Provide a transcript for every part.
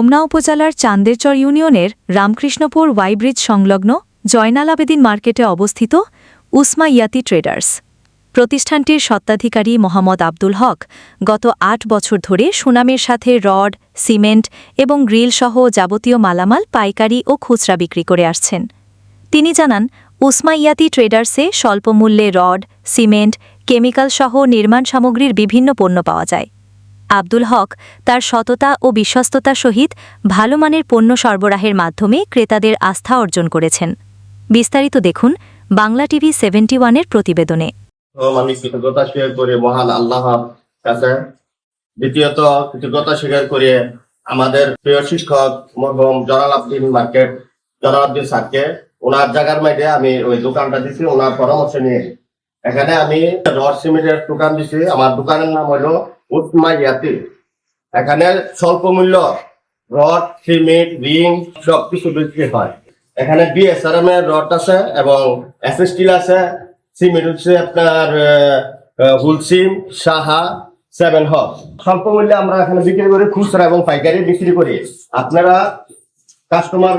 হোমনা উপজেলার চান্দেরচর ইউনিয়নের রামকৃষ্ণপুর ওয়াইব্রিজ সংলগ্ন জয়নাল আবেদিন মার্কেটে অবস্থিত উসমা ইয়াতি ট্রেডার্স। প্রতিষ্ঠানটির স্বত্বাধিকারী মোহাম্মদ আব্দুল হক গত আট বছর ধরে সুনামের সাথে রড, সিমেন্ট এবং গ্রিল সহ যাবতীয় মালামাল, পাইকারি ও খুচরা বিক্রি করে আসছেন। তিনি জানান, উসমা ইয়াতি ট্রেডার্সে স্বল্পমূল্যে রড, সিমেন্ট, কেমিক্যাল সহ নির্মাণ সামগ্রীর বিভিন্ন পণ্য পাওয়া যায়। আব্দুল হক তার সততা ও বিশ্বস্ততার সহিত ভালো মানের পণ্য সরবরাহের মাধ্যমে ক্রেতাদের আস্থা অর্জন করেছেন। বিস্তারিত দেখুন বাংলা টিভি সেভেন্টি ওয়ানের প্রতিবেদনে। আমি কৃতজ্ঞতা স্বীকার করি মহান আল্লাহর কাছে। দ্বিতীয়ত, কৃতজ্ঞতা স্বীকার করি আমাদের প্রিয় শিক্ষক মরহম জলালাব্দিন মার্কেট জলালাব্দিন স্যারকে ওনার জায়গার মাঝে আমি ওই দোকানটা দিছি, ওনার পরামর্শ নিয়ে। এখানে আমি রড সিমেন্টের দোকান দিছি, আমার দোকানের নাম হলো উৎমা ইয়াতি এখানে স্বল্প মূল্য রড, সিমেন্ট, রিং সব কিছু বিক্রি হয়। এখানে বিএসআরএম এর রড আছে এবং এস স্টিল আছে। সিমেন্ট হচ্ছে আপনার হুলসিম সাহা সেভেন হক স্বল্প মূল্যে আমরা এখানে বিক্রি করি খুচরা এবং পাইকারি বিক্রি করি। আপনারা কাস্টমার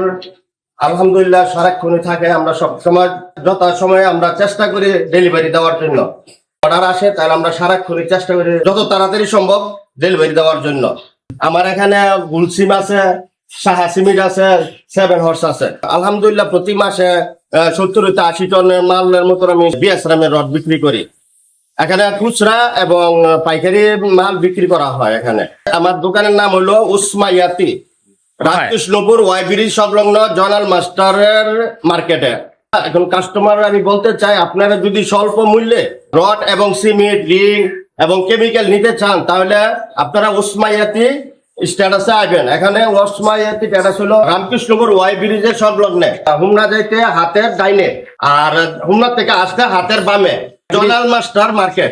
আলহামদুলিল্লাহ সারাক্ষণই থাকে। আমরা সব সময় যথা সময়ে আমরা চেষ্টা করি ডেলিভারি দেওয়ার জন্য। অর্ডার আসে তাহলে আমরা সারাক্ষণই চেষ্টা করি যত তাড়াতাড়ি সম্ভব ডেলিভারি দেওয়ার জন্য। আমার এখানে গুলসিম আছে সাহা সিমিট আছে সেভেন হর্স আছে। আলহামদুলিল্লাহ প্রতি মাসে সত্তর হইতে আশি টনের মালের মতো আমি বিএসরামের রড বিক্রি করি। এখানে খুচরা এবং পাইকারি মাল বিক্রি করা হয় এখানে। আমার দোকানের নাম হলো উসমাইয়াতি রামকৃষ্ণপুর ওয়াইবিরি সংলগ্ন জনাল মাস্টারের মার্কেটে। এখন কাস্টমার আমি বলতে চাই, আপনারা যদি স্বল্প মূল্যে রড এবং সিমেন্ট রিং এবং কেমিক্যাল নিতে চান, তাহলে আপনারা ওসমাইয়াতি স্ট্যাটাসে আসবেন এখানে ওসমাইয়াতি স্ট্যাটাস হলো রামকৃষ্ণপুর ওয়াই ব্রিজের সংলগ্নে হুমনা যাইতে হাতের ডাইনে আর হুমনা থেকে আসতে হাতের বামে। Jalal master market.